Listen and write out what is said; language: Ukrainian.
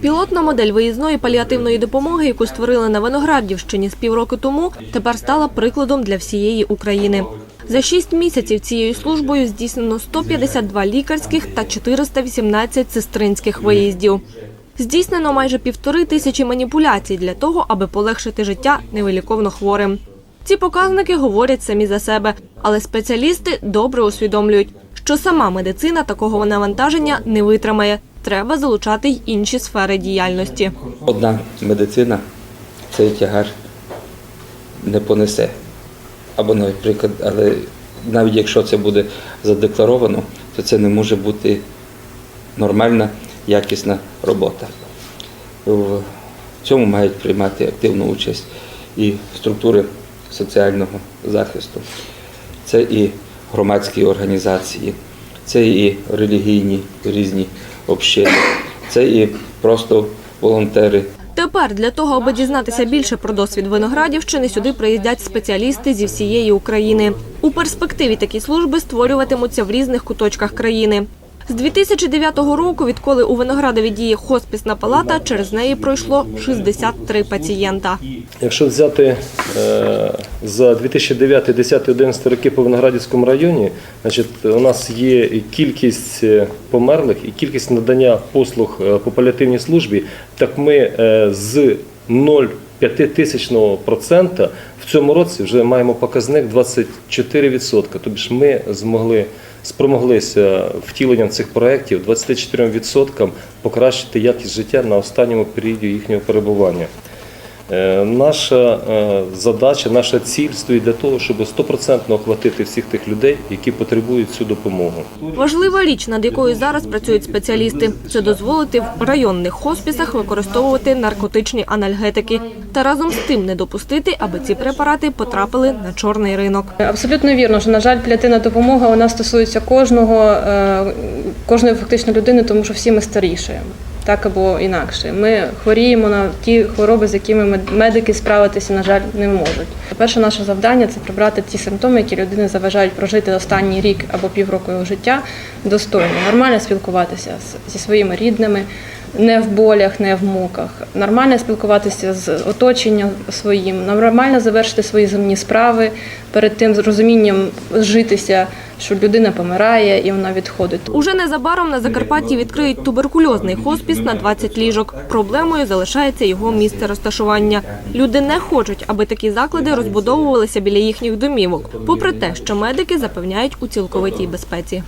Пілотна модель виїзної паліативної допомоги, яку створили на Виноградівщині з півроку тому, тепер стала прикладом для всієї України. За шість місяців цією службою здійснено 152 лікарських та 418 сестринських виїздів. Здійснено майже півтори тисячі маніпуляцій для того, аби полегшити життя невиліковно хворим. Ці показники говорять самі за себе, але спеціалісти добре усвідомлюють, що сама медицина такого навантаження не витримає. Треба залучати й інші сфери діяльності. Одна медицина цей тягар не понесе. Або, наприклад, але навіть якщо це буде задекларовано, то це не може бути нормальна, якісна робота. В цьому мають приймати активну участь і структури соціального захисту. Це і громадські організації, це і релігійні різні общини, це і просто волонтери. Тепер для того, аби дізнатися більше про досвід Виноградівщини, сюди приїздять спеціалісти зі всієї України. У перспективі такі служби створюватимуться в різних куточках країни. З 2009 року, відколи у Виноградові діє хоспісна палата, через неї пройшло 63 пацієнта. Якщо взяти е, за 2009, 10, 11 роки по Виноградівському районі, значить, у нас є кількість е, померлих і кількість надання послуг е, по паліативній службі, так ми з 0,5 тисячного процента в цьому році вже маємо показник 24%. Тобто ми змогли спромоглися втіленням цих проєктів 24% покращити якість життя на останньому періоді їхнього перебування. Е, Наша е, задача, наша ціль стоїть для того, щоб 100% охватити всіх тих людей, які потребують цю допомогу. Важлива річ, над якою зараз працюють спеціалісти, це дозволити в районних хоспісах використовувати наркотичні анальгетики та разом з тим не допустити, аби ці препарати потрапили на чорний ринок. Абсолютно вірно, що на жаль, паліативна допомога вона стосується кожного, е, кожної фактично людини, тому що всі ми старішаємо. Так або інакше. Ми хворіємо на ті хвороби, з якими мед- медики справитися, на жаль, не можуть. Перше наше завдання це прибрати ті симптоми, які людини заважають прожити останній рік або півроку його життя достойно, нормально спілкуватися зі своїми рідними, не в болях, не в муках, нормально спілкуватися з оточенням своїм, нормально завершити свої земні справи перед тим з розумінням зжитися, що людина помирає і вона відходить. Уже незабаром на Закарпатті відкриють туберкульозний хоспіс на 20 ліжок. Проблемою залишається його місце розташування. Люди не хочуть, аби такі заклади розбудовувалися біля їхніх домівок, попри те, що медики запевняють у цілковитій безпеці.